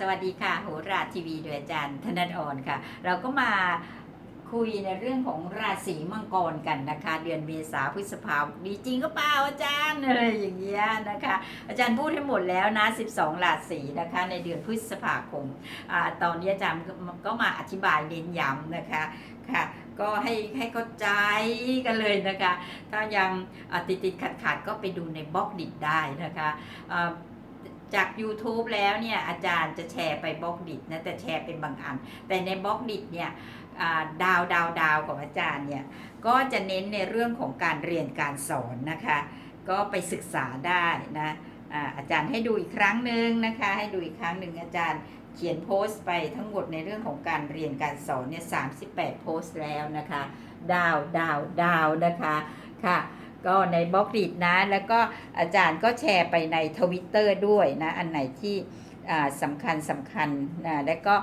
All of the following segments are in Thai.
สวัสดีค่ะโหราทีวีโดยอาจารย์ธนดอ่อนค่ะ เราก็มาคุยในเรื่องของราศีมังกรกันนะคะ เดือนเมษาพฤษภาดีจริงก็เปล่าอาจารย์อะไรอย่างเงี้ยนะคะ อาจารย์พูดให้หมดแล้วนะ 12 ราศีนะคะ ในเดือนพฤษภาคมอาตอนนี้อาจารย์ก็มาอธิบายเน้นย้ำนะคะค่ะก็ให้ให้เข้าใจกันเลยนะคะ ถ้ายังติดติดขัดขัดก็ไปดูในบล็อกดิดได้นะคะอ่า จาก YouTube แล้วเนี่ยอาจารย์จะแชร์ไปบล็อกดินะแต่แชร์เป็นบางอัน แต่ในบล็อกดิเนี่ยดาวดาวดาวของอาจารย์เนี่ยก็จะเน้นในเรื่องของการเรียนการสอนนะคะ ก็ไปศึกษาได้นะอาจารย์ให้ดูอีกครั้งหนึ่งนะคะ ให้ดูอีกครั้งหนึ่งอาจารย์เขียนโพสต์ไปทั้งหมดในเรื่องของการเรียนการสอนเนี่ย38โพสต์แล้วนะคะ ดาวดาวดาวนะคะค่ะ ก็ในบล็อกดินะ แล้วก็อาจารย์ก็แชร์ไปในทวิตเตอร์ด้วยนะ อันไหนที่สำคัญสำคัญนะและก็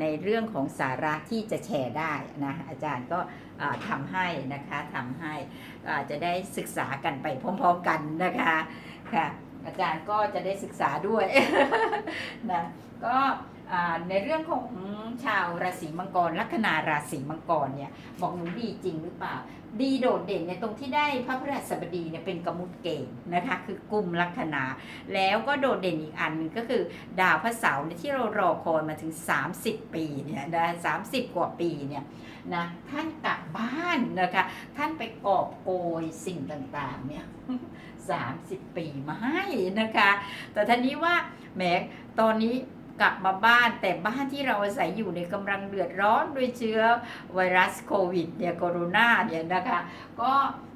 ในเรื่องของสาระที่จะแชร์ได้นะอาจารย์ก็ทำให้นะคะทำให้จะได้ศึกษากันไปพร้อมๆกันนะคะค่ะอาจารย์ก็จะได้ศึกษาด้วยนะก็ ในเรื่องของชาวราศีมังกรลัคนาราศีมังกรเนี่ยบอกหนูดีจริงหรือเปล่า ดีโดดเด่นในตรงที่ได้พระพฤหัสบดีเนี่ยเป็นกมุตเกณฑ์นะคะคือกลุ่มลัคนา แล้วก็โดดเด่นอีกอันนึงก็คือดาวพระเสาร์ที่เรารอคอยมาถึง 30 ปีเนี่ยนะสามสิบกว่าปีเนี่ยนะท่านกลับบ้านนะคะท่านไปกอบโกยสิ่งต่างๆเนี่ย30ปีมาให้นะคะ แต่ท่านี้ว่าแหมตอนนี้ กลับมาบ้านแต่บ้านที่เราอาศัยอยู่ในกำลังเดือดร้อนด้วยเชื้อไวรัสโควิดเนี่ยโคโรนาเนี่ยนะคะก็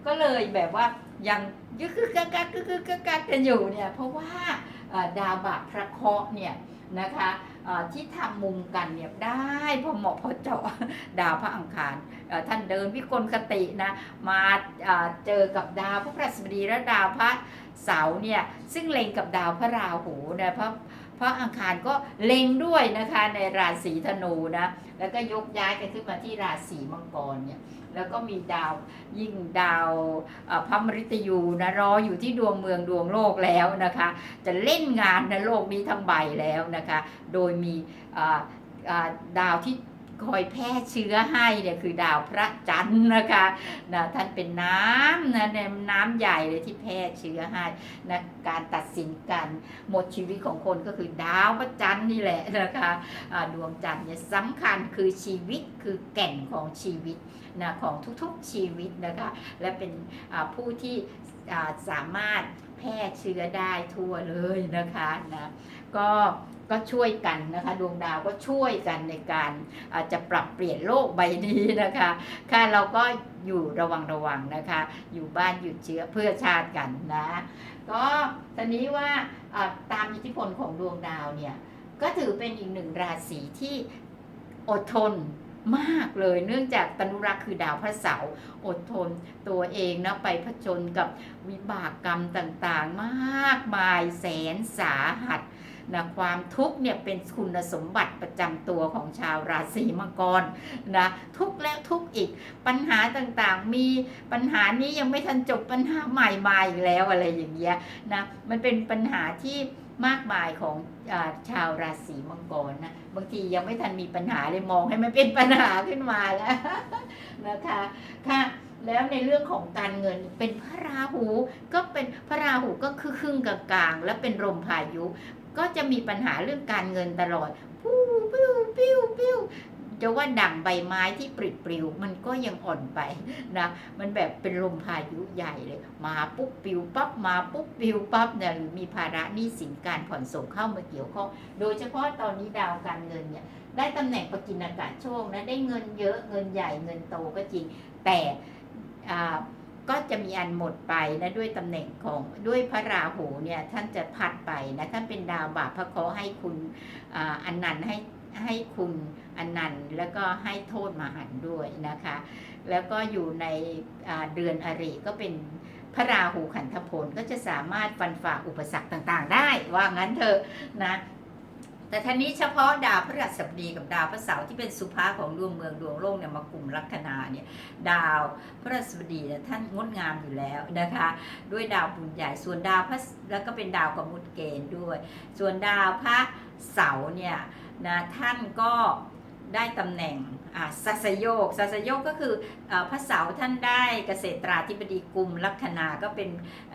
ก็เลยแบบว่ายังยึกกึกกักกักกึกกึกกักกักกันอยู่เนี่ยเพราะว่าดาวบาปพระเคราะห์เนี่ยนะคะที่ทำมุมกันเนี่ยได้พอเหมาะพอเจาะดาวพระอังคารท่านเดินวิกลคตินะมาเอ่อเจอกับดาวพระพฤหัสบดีและดาวพระเสาร์เนี่ยซึ่งเล็งกับดาวพระราหูนะพระ เพราะอังคารก็เล็งด้วยนะคะในราศีธนูนะแล้วก็ยกย้ายกันขึ้นมาที่ราศีมังกรเนี่ยแล้วก็มีดาวยิ่งดาวพระมฤตยูนะรออยู่ที่ดวงเมืองดวงโลกแล้วนะคะ จะเล่นงานในโลกนี้ทั้งใบแล้วนะคะ โดยมีดาวที่ คอยแพร่เชื้อให้เนี่ยคือดาวพระจันทร์นะคะนะท่านเป็นน้ำนะน้ำใหญ่เลยที่แพร่เชื้อให้นะการตัดสินกันหมดชีวิตของคนก็คือดาวพระจันทร์นี่แหละนะคะอ่าดวงจันทร์เนี่ยสำคัญคือชีวิตคือแก่นของชีวิตนะของทุกๆชีวิตนะคะและเป็นผู้ที่สามารถ แพร่เชื้อได้ทั่วเลยนะคะนะก็ก็ช่วยกันนะคะ ดวงดาวก็ช่วยกันในการอาจจะปรับเปลี่ยนโลกใบนี้นะคะ ค่ะเราก็อยู่ระวังระวังนะคะ อยู่บ้านหยุดเชื้อเพื่อชาติกันนะ ก็ตอนนี้ว่าอ่าตามอิทธิพลของดวงดาวเนี่ย ก็ถือเป็นอีกหนึ่งราศีที่อดทน มากเลย เนื่องจากตนุรักษ์คือดาวพระเสาร์อดทนตัวเองนะไปผจญกับวิบากกรรมต่างๆ มากมายแสนสาหัสนะความทุกข์เนี่ยเป็นคุณสมบัติประจำตัวของชาวราศีมังกรนะทุกแล้วทุกอีกปัญหาต่างๆ มีปัญหานี้ยังไม่ทันจบปัญหาใหม่มาอีกแล้วอะไรอย่างเงี้ยนะมันเป็นปัญหาที่ มากมายของอาชาวราศีมังกรนะบางทียังไม่ทันมีปัญหาเลยมองให้มันเป็นปัญหาขึ้นมาแล้วนะคะค่ะแล้วในเรื่องของการเงินเป็นพระราหูก็เป็นพระราหูก็คือครึ่งกลางๆ และเป็นลมพายุ ก็จะมีปัญหาเรื่องการเงินตลอดปิ้วปิ้วปิ้วปิ้ว จะว่าดั่งใบไม้ที่ปลิดปลิวมันก็ยังอ่อนไปนะมันแบบเป็นลมพายุใหญ่เลย มาปุ๊บปิวปั๊บมาปุ๊บปิวปั๊บเนี่ยหรือมีภาระหนี้สินการผ่อนส่งเข้ามาเกี่ยวข้องโดยเฉพาะตอนนี้ดาวการเงินเนี่ยได้ตำแหน่งปกินอากาศโชคนะได้เงินเยอะเงินใหญ่เงินโตก็จริง แต่ก็จะมีอันหมดไปนะด้วยตำแหน่งของด้วยพระราหูเนี่ยท่านจะพัดไปนะท่านเป็นดาวบาปพระเคราะห์ให้คุณออันนันให้ ให้คุณอนันต์แล้วก็ให้โทษมหันด้วยนะคะ แล้วก็อยู่ในเดือนอริก็เป็นพระราหูขันธพลก็จะสามารถฟันฝ่าอุปสรรคต่างๆ ได้ ว่างั้นเถอะนะแต่ท่านี้เฉพาะดาวพฤหัสบดีกับดาวพระเสาร์ที่เป็นสุภาของดวงเมืองดวงโลกเนี่ยมากลุ่มลัคนาเนี่ยดาวพฤหัสบดีเนี่ยท่านงดงามอยู่แล้วนะคะ ด้วยดาวบุญใหญ่ส่วนดาวพระแล้วก็เป็นดาวกมุตเกณฑ์ด้วย ส่วนดาวพระเสาร์เนี่ย นะท่านก็ได้ตำแหน่งอ่าสัสโยกสัสโยกก็คืออพระเสาร์ท่านได้เกษตราธิบดีกรุมลัคนาก็เป็น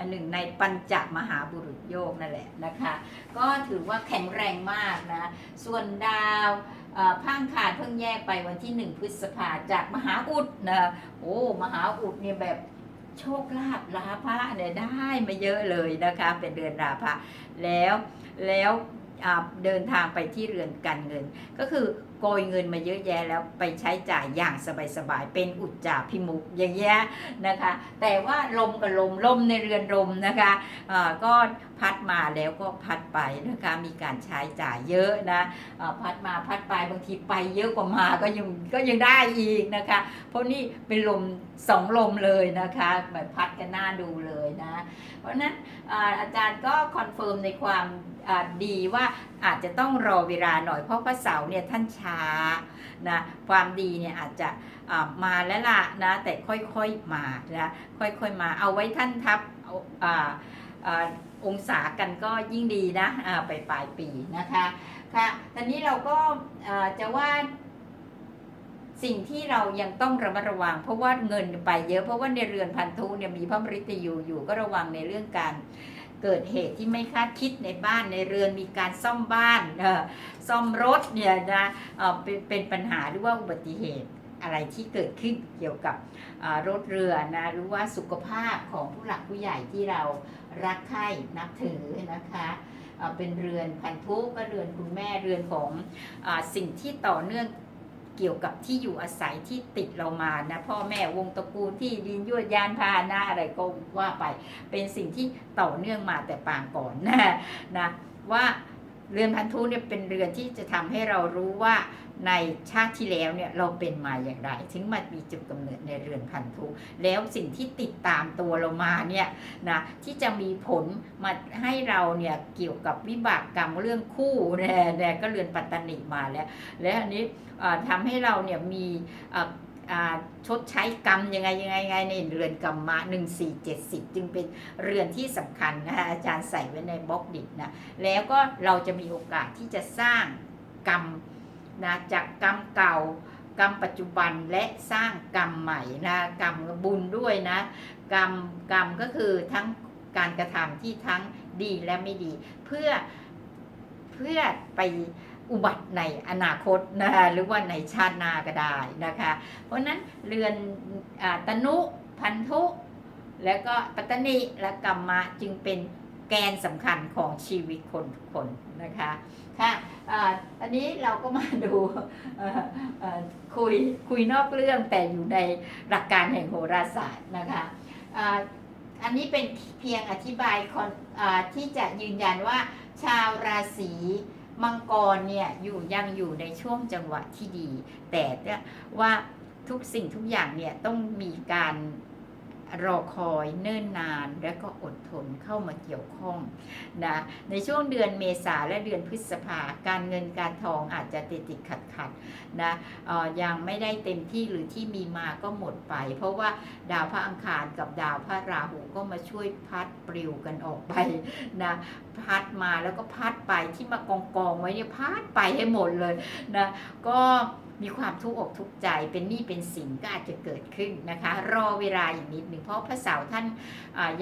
หนึ่งในปัญจมหาบุรุษโยกนั่นแหละนะคะ ก็ถือว่าแข็งแรงมากนะ ส่วนดาวเอ่อพังขาดเพิ่งแยกไปวันที่1พฤษภาจากมหาอุดนะโอ้มหาอุดเนี่ยแบบโชคลาภลาภะเนี่ยได้มาเยอะเลยนะคะ เป็นเดือนราภะแล้วแล้ว เดินทางไปที่เรือนการเงิน ก็คือโกยเงินมาเยอะแยะแล้วไปใช้จ่ายอย่างสบายๆเป็นอุจจาพิมุกอย่างเงี้ยนะคะ แต่ว่าลมกับลมลมในเรือนลมนะคะอ่าก็พัดมาแล้วก็พัดไปนะคะมีการใช้จ่ายเยอะนะอ่าพัดมาพัดไปบางทีไปเยอะกว่ามาก็ยังก็ยังได้อีกนะคะ เพราะนี่เป็นลมสองลมเลยนะคะแบบพัดกันหน้าดูเลยนะ เพราะนั้นอาจารย์ก็คอนเฟิร์มในความ ดีว่าอาจจะต้องรอเวลาหน่อยเพราะพระเสาร์เนี่ยท่านช้านะความดีเนี่ยอาจจะมาแล้วล่ะนะแต่ค่อยๆมานะค่อยๆมาเอาไว้ท่านทับองศากันก็ยิ่งดีนะไปปลายปีนะคะค่ะตอนนี้เราก็จะว่าสิ่งที่เรายังต้องระมัดระวัง เพราะว่าเงินไปเยอะเพราะว่าในเรือนพันธุเนี่ยมีพระมฤตยูอยู่ก็ระวังในเรื่องการ เกิดเหตุที่ไม่คาดคิดในบ้านในเรือนมีการซ่อมบ้านซ่อมรถเนี่ยนะเป็นเป็นปัญหาหรือว่าอุบัติเหตุอะไรที่เกิดขึ้นเกี่ยวกับรถเรือนะหรือว่าสุขภาพของผู้หลักผู้ใหญ่ที่เรารักใคร่นับถือนะคะเป็นเรือนพันธุก็เรือนคุณแม่เรือนของอสิ่งที่ต่อเนื่อง เกี่ยวกับที่อยู่อาศัยที่ติดเรามานะพ่อแม่วงตระกูลที่ดินยวดยานพาหนะอะไรก็ว่าไป เป็นสิ่งที่ต่อเนื่องมาแต่ปางก่อนนะนะว่า เรือนพันธุเนี่ยเป็นเรือนที่จะทำให้เรารู้ว่าในชาติที่แล้วเนี่ยเราเป็นมาอย่างไร ถึงมามีจุดกำเนิดในเรือนพันธุ แล้วสิ่งที่ติดตามตัวเรามาเนี่ยนะที่จะมีผลมาให้เราเนี่ยเกี่ยวกับวิบากกรรมเรื่องคู่เนี่ยก็เรือนปัตตนิมาแล้ว และอันนี้อ่าทำให้เราเนี่ยมีอ่ ชดใช้กรรมยังไงยังไงยังไงในเรือนกรรมะหนึ่งสี่เจ็ดสิบจึงเป็นเรือนที่สำคัญนะคะอาจารย์ใส่ไว้ในบล็อกดิบนะแล้วก็เราจะมีโอกาสที่จะสร้างกรรมนะจากกรรมเก่ากรรมปัจจุบันและสร้างกรรมใหม่นะกรรมบุญด้วยนะ กรรมกรรมก็คือทั้งการกระทำที่ทั้งดีและไม่ดี เพื่อเพื่อไป อุบัติในอนาคตนะคะหรือว่าในชาติหน้าก็ได้นะคะ เพราะนั้นเรือนอตนุพันธุ แล้วก็ปัตตนิและกรรมะจึงเป็นแกนสำคัญของชีวิตคนทุกคนนะคะค่ะอันนี้เราก็มาดูคุยคุยนอกเรื่องแต่อยู่ในหลักการแห่งโหราศาสตร์นะคะอันนี้เป็นเพียงอธิบายที่จะยืนยันว่าชาวราศี มังกรเนี่ยอยู่ยังอยู่ในช่วงจังหวะที่ดี แต่เนี่ยว่าทุกสิ่งทุกอย่างเนี่ยต้องมีการ รอคอยเนิ่นนานและก็อดทนเข้ามาเกี่ยวข้องนะในช่วงเดือนเมษาและเดือนพฤษภาการเงินการทองอาจจะติดติดขัดขัดนะออยังไม่ได้เต็มที่หรือที่มีมาก็หมดไป เพราะว่าดาวพระอังคารกับดาวพระราหูก็มาช่วยพัดปลิวกันออกไปนะพัดมาแล้วก็พัดไปที่มากองกองไว้เนี่ยพัดไปให้หมดเลยนะก็ มีความทุกข์อกทุกข์ใจเป็นหนี้เป็นสินก็อาจจะเกิดขึ้นนะคะ รอเวลาอีกนิดหนึ่งเพราะพระเสาร์ท่าน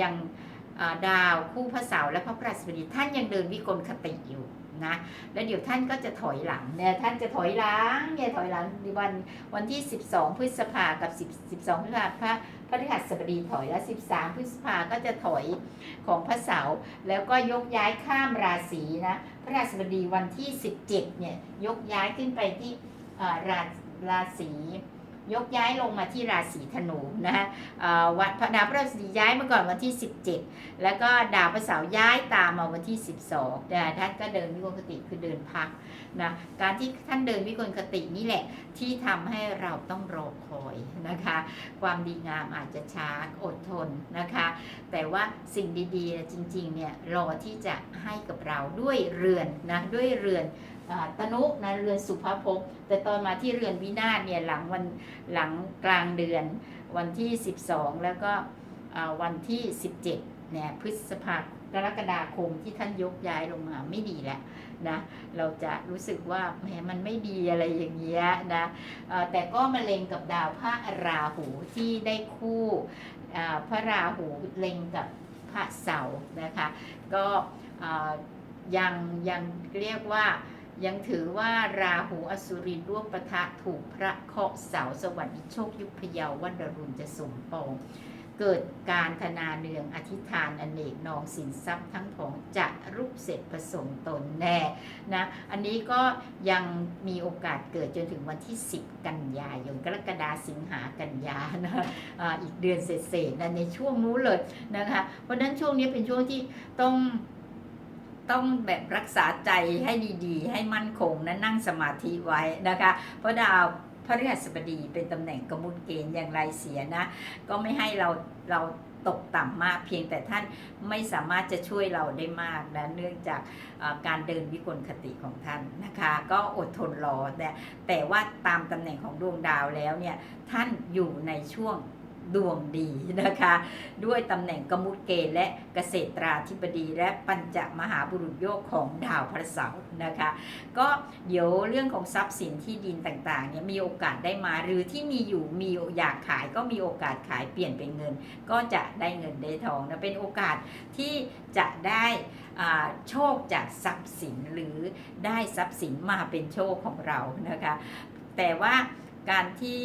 ยังดาวคู่พระเสาร์และพระพฤหัสบดีท่านยังเดินวิกลคติอยู่นะแล้วเดี๋ยวท่านก็จะถอยหลังเนี่ยท่านจะถอยหลังเนี่ยถอยหลังในวันวันที่ 12 พฤษภากับ10 12พฤษภาพระพระฤหัสบดีถอยแล้ว13 พฤษภาก็จะถอยของพระเสาร์แล้วก็ยกย้ายข้ามราศีนะพระราชบดีวันที่ 17เนี่ยยกย้ายขึ้นไปที่ ราราศียกย้ายลงมาที่ราศีธนูนะฮะเอ่อวันพระดาวพระราศีย้ายมาก่อนวันที่ 17 แล้วก็ดาวพระเสาร์ย้ายตามมาวันที่ 12แต่ท่านก็เดินวิกลคติคือเดินพักนะการที่ท่านเดินวิกลคตินี่แหละที่ทำให้เราต้องรอคอยนะคะ ความดีงามอาจจะช้าอดทนนะคะ แต่ว่าสิ่งดีๆจริงๆเนี่ยรอที่จะให้กับเราด้วยเรือนนะด้วยเรือน ตนุนะเรือนสุภภพแต่ตอนมาที่เรือนวินาศเนี่ยหลังวันหลังกลางเดือนวันที่ 12 แล้วก็วันที่ 17เนี่ยพฤษภากรกฎาคมที่ท่านยกย้ายลงมาไม่ดีแล้วนะเราจะรู้สึกว่าแหมมันไม่ดีอะไรอย่างเงี้ยนะแต่ก็มาเล็งกับดาวพระราหูที่ได้คู่พระราหูเล็งกับพระเสาร์นะคะ ก็ยังยังเรียกว่า ยังถือว่าราหูอสุรินร่วมประทะถูกพระเคราะห์เสาสวรรค์โชคยุคพยาววันดรุณจะสมปอง เกิดการธนาเนืองอธิษฐานอเนกนองสินทรัพย์ทั้งของจะรูปเสร็จผสมตนแน่นะอันนี้ก็ยังมีโอกาสเกิดจนถึงวันที่ 10 กันยายนกรกฎาสิงหากันยานะอ่าอีกเดือนเศษๆนะในช่วงนู้นเลยนะคะเพราะฉะนั้นช่วงนี้เป็นช่วงที่ต้อง ต้องแบบรักษาใจให้ดีๆ ให้มั่นคงนะนั่งสมาธิไว้นะคะ เพราะดาวพระฤหัสบดีเป็นตำแหน่งกมุตเกณฑ์อย่างไรเสียนะ ก็ไม่ให้เราเราตกต่ำมากเพียงแต่ท่านไม่สามารถจะช่วยเราได้มากนะเนื่องจากการเดินวิกลคติของท่านนะคะ ก็อดทนรอแต่แต่ว่าตามตำแหน่งของดวงดาวแล้วเนี่ยท่านอยู่ในช่วง ดวงดีนะคะ ด้วยตำแหน่งกมุตเกณฑ์และเกษตราธิบดีและปัญจมหาบุรุษโยกของดาวพระเสาร์นะคะ ก็เดี๋ยวเรื่องของทรัพย์สินที่ดินต่างๆเนี่ยมีโอกาสได้มาหรือที่มีอยู่มีอยากขายก็มีโอกาสขายเปลี่ยนเป็นเงิน ก็จะได้เงินได้ทองนะเป็นโอกาสที่จะได้โชคจากทรัพย์สินหรือได้ทรัพย์สินมาเป็นโชคของเรานะคะ แต่ว่าการที่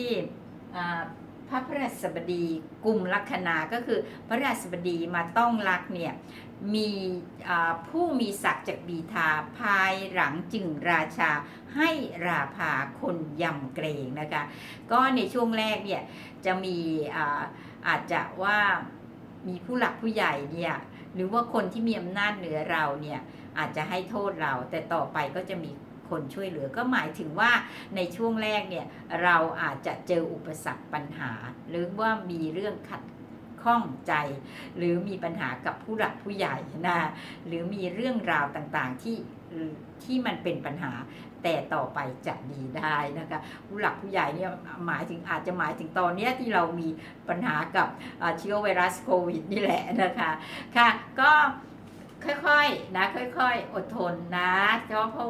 พระพฤหัสบดีกลุ่มลัคนาก็คือพระพฤหัสบดีมาต้องรักเนี่ยมีผู้มีศักดิ์จากบีทาภายหลังจึงราชาให้ราภาคนยำเกรงนะคะก็ในช่วงแรกเนี่ยจะมีอาอาจจะว่ามีผู้หลักผู้ใหญ่เนี่ยหรือว่าคนที่มีอำนาจเหนือเราเนี่ยอาจจะให้โทษเราแต่ต่อไปก็จะมี คนช่วยเหลือก็หมายถึงว่าในช่วงแรกเนี่ยเราอาจจะเจออุปสรรคปัญหา หรือว่ามีเรื่องขัดข้องใจ หรือมีปัญหากับผู้หลักผู้ใหญ่นะหรือมีเรื่องราวต่างๆที่ที่มันเป็นปัญหาแต่ต่อไปจะดีได้นะคะผู้หลักผู้ใหญ่เนี่ยหมายถึงอาจจะหมายถึงตอนนี้ที่เรามีปัญหากับเชื้อไวรัสโควิดนี่แหละนะคะค่ะก็ค่อยๆนะค่อยๆ อดทนนะเพราะเพรา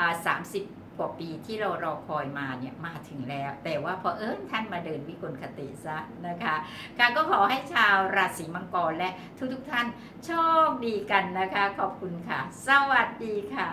อ่ามสิบกว่าปีที่เรารอคอยมาเนี่ยมาถึงแล้ว แต่ว่าพอเอิญท่านมาเดินวิกลคติซะนะคะค่ะก็ขอให้ชาวราศีมังกรและทุกๆท่านโชคดีกันนะคะ ขอบคุณค่ะ สวัสดีค่ะ